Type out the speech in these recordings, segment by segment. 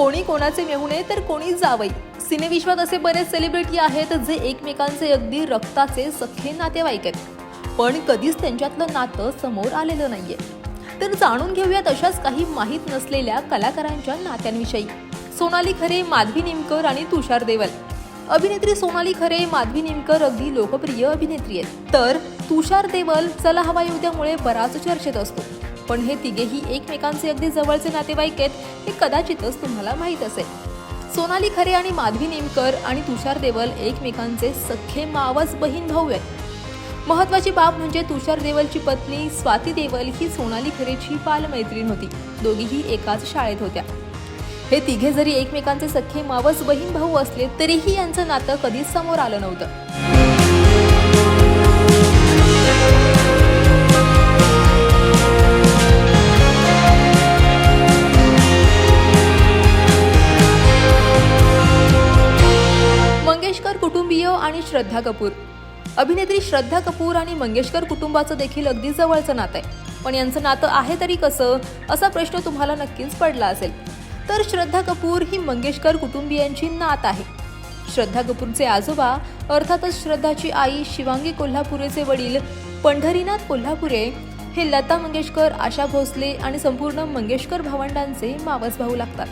कोणी कोणाचे मेहुणे तर कोणी जावई. सिनेविश्वात असे बरेच सेलिब्रिटी आहेत जे एकमेकांचे अगदी रक्ताचे सख्खे नातेवाईक आहेत. पण कधीच त्यांच्यातलं नातं समोर आलेलं नाहीये. तर जाणून घेऊयात अशाच काही माहीत नसलेल्या कलाकारांच्या नात्यांविषयी. सोनाली खरे माधवी निमकर आणि तुषार देवल. अभिनेत्री सोनाली खरे माधवी निमकर अगदी लोकप्रिय अभिनेत्री आहेत. तर तुषार देवल चला हवा युद्धामुळे बराच चर्चेत असतो. पण हे तिघेही एकमेकांचे अगदी जवळचे नातेवाईक आहेत हे कदाचितच तुम्हाला माहीत असेल. सोनाली खरे आणि माधवी नेमकर आणि तुषार देवल एकमेकांचे सख्खे मावस बहीण भाऊ आहेत. महत्वाची बाब म्हणजे तुषार देवलची पत्नी स्वाती देवल ही सोनाली खरेची बालमैत्रीण होती. दोघीही एकाच शाळेत होत्या. हे तिघे जरी एकमेकांचे सख्खे मावस बहीण भाऊ असले तरीही यांचं नातं कधीच समोर आलं नव्हतं. श्रद्धा कपूर. अभिनेत्री श्रद्धा कपूर आणि मंगेशकर कुटुंबाचं देखील अगदी जवळचं नातं आहे. पण यांचं नातं आहे तरी कसं असा प्रश्न तुम्हाला नक्कीच पडला असेल. तर श्रद्धा कपूर ही मंगेशकर कुटुंबियांची नात आहे. श्रद्धा कपूरचे आजोबा अर्थातच श्रद्धाची आई शिवांगी कोल्हापुरेचे वडील पंढरीनाथ कोल्हापुरे हे लता मंगेशकर आशा भोसले आणि संपूर्ण मंगेशकर भावंडांचे मावस भाऊ लागतात.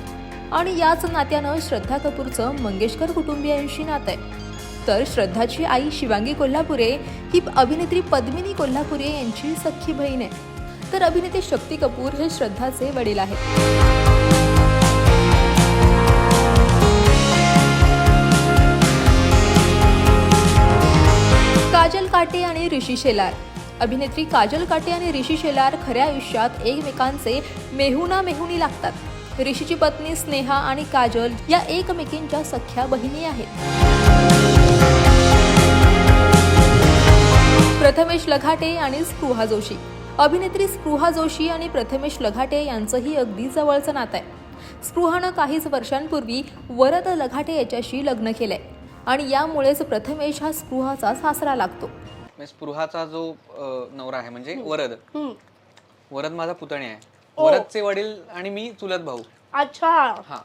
आणि याच नात्यानं श्रद्धा कपूरचं मंगेशकर कुटुंबियांशी नातं आहे. तर श्रद्धाची आई शिवांगी कोल्हापुरे ही अभिनेत्री पद्मिनी कोल्हापुरे यांची सख्खी बहीण आहे. तर अभिनेते शक्ती कपूर हे श्रद्धाचे वडील आहेत. काजल काटे आणि ऋषी शेलार. अभिनेत्री काजल काटे आणि ऋषी शेलार खऱ्या आयुष्यात एकमेकांचे मेहुना मेहुनी लागतात. ऋषीची पत्नी स्नेहा आणि काजल या एकमेकींच्या सख्या बहिणी आहेत. प्रथमेश लघाटे आणि स्पृहा जोशी. अभिनेत्री स्पृहा जोशी आणि प्रथमेश लघाटे यांचंही अगदी जवळचं नातं आहे. स्पृहानं काहीच वर्षांपूर्वी वरद लघाटे याच्याशी लग्न केलंय. आणि यामुळेच प्रथमेश हा स्पृहाचा सासरा लागतो. म्हणजे स्पृहाचा जो नवरा आहे म्हणजे वरद. हम्म. वरद माझा पुतणे आहे. वरदचे वडील आणि मी चुलत भाऊ. अच्छा. हा.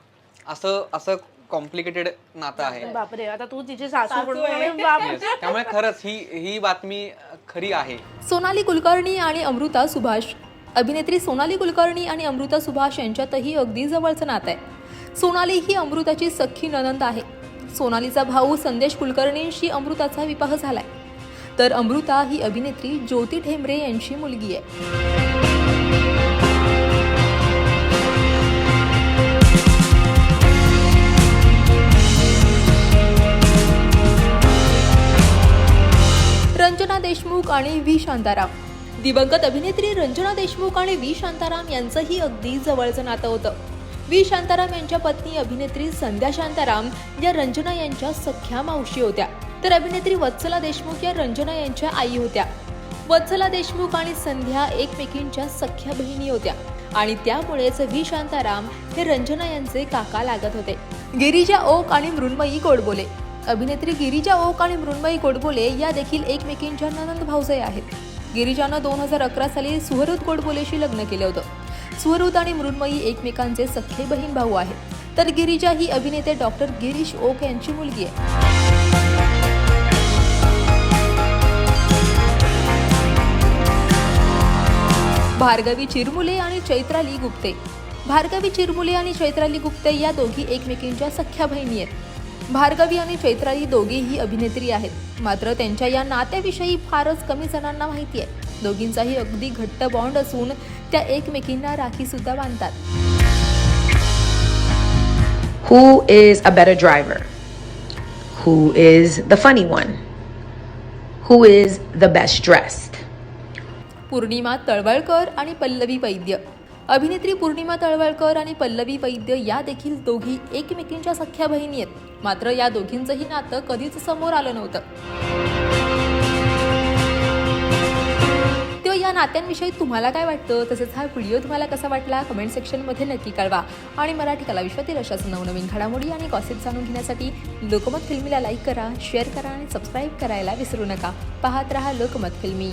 असं असं कॉम्प्लिकेटेड नातं आहे. बापरे आता तू तिची सासू म्हणून. Yes. त्यामुळे खरंच ही ही बातमी खरी आहे. सोनाली कुलकर्णी आणि अमृता सुभाष. अभिनेत्री सोनाली कुलकर्णी आणि अमृता सुभाष यांच्यातही अगदी जवळचं नातं आहे. सोनाली ही अमृताची सख्खी ननंद आहे. सोनालीचा भाऊ संदेश कुलकर्णींशी अमृताचा विवाह झालाय. तर अमृता ही अभिनेत्री ज्योती ठेंबरे यांची मुलगी आहे. रंजना देशमुख आणि व्ही शांताराम. दिवंगत अभिनेत्री रंजना देशमुख आणि व्ही शांताराम यांचंही अगदी जवळचं नातं होतं. व्ही शांताराम यांच्या पत्नी अभिनेत्री संध्या शांताराम या रंजना यांच्या सख्या मावशी होत्या. तर अभिनेत्री वत्सला देशमुख या रंजना यांच्या आई होत्या. वत्सला देशमुख आणि संध्या एकमेकींच्या सख्या बहिणी होत्या आणि त्यामुळेच व्ही शांताराम हे रंजना यांचे काका लागत होते. गिरिजा ओक आणि मृण्मयी गोडबोले अभिनेत्री गिरिजा ओक आणि मृण्मयी गोडबोले या देखील एकमेकींच्या ननंद भाऊजे आहेत. गिरिजानं दोन हजार अकरा साली सुहृद गोडबोलेशी लग्न केलं होतं. सुहृद आणि मृण्मयी एकमेकांचे सख्खे बहीण भाऊ आहेत. तर गिरिजा ही अभिनेते डॉक्टर गिरीश ओक यांची मुलगी आहे. भार्गवी चिरमुले आणि चैत्राली गुप्ते. भार्गवी चिरमुले आणि चैत्राली गुप्ते या दोघी एकमेकींच्या सख्या बहिणी आहेत. भार्गवी आणि चैत्राली दोघेही अभिनेत्री आहेत मात्र त्यांच्या या नात्याविषयी फारच कमी जणांना माहिती आहे दोघींचाही अगदी घट्ट बॉन्ड असून त्या एकमेकींना राखी सुद्धा बांधतात Who is a better driver? Who is the funny one? Who is the best dressed? Purnima Talwalkar आणि पल्लवी वैद्य अभिनेत्री पूर्णिमा तळवळकर आणि पल्लवी वैद्य या देखील दोघी एकमेकींच्या सख्या बहिणी आहेत. मात्र या दोघींचंही नातं कधीच समोर आलं नव्हतं. तेव्हा या नात्यांविषयी तुम्हाला काय वाटतं? तसेच हा व्हिडिओ तुम्हाला कसा वाटला? कमेंट सेक्शनमध्ये नक्की कळवा. आणि मराठी कला विश्वातील अशाच नवनवीन घडामोडी आणि गॉसिप जाणून घेण्यासाठी लोकमत फिल्मीला लाईक करा शेअर करा आणि सबस्क्राईब करायला विसरू नका. पाहत रहा लोकमत फिल्मी.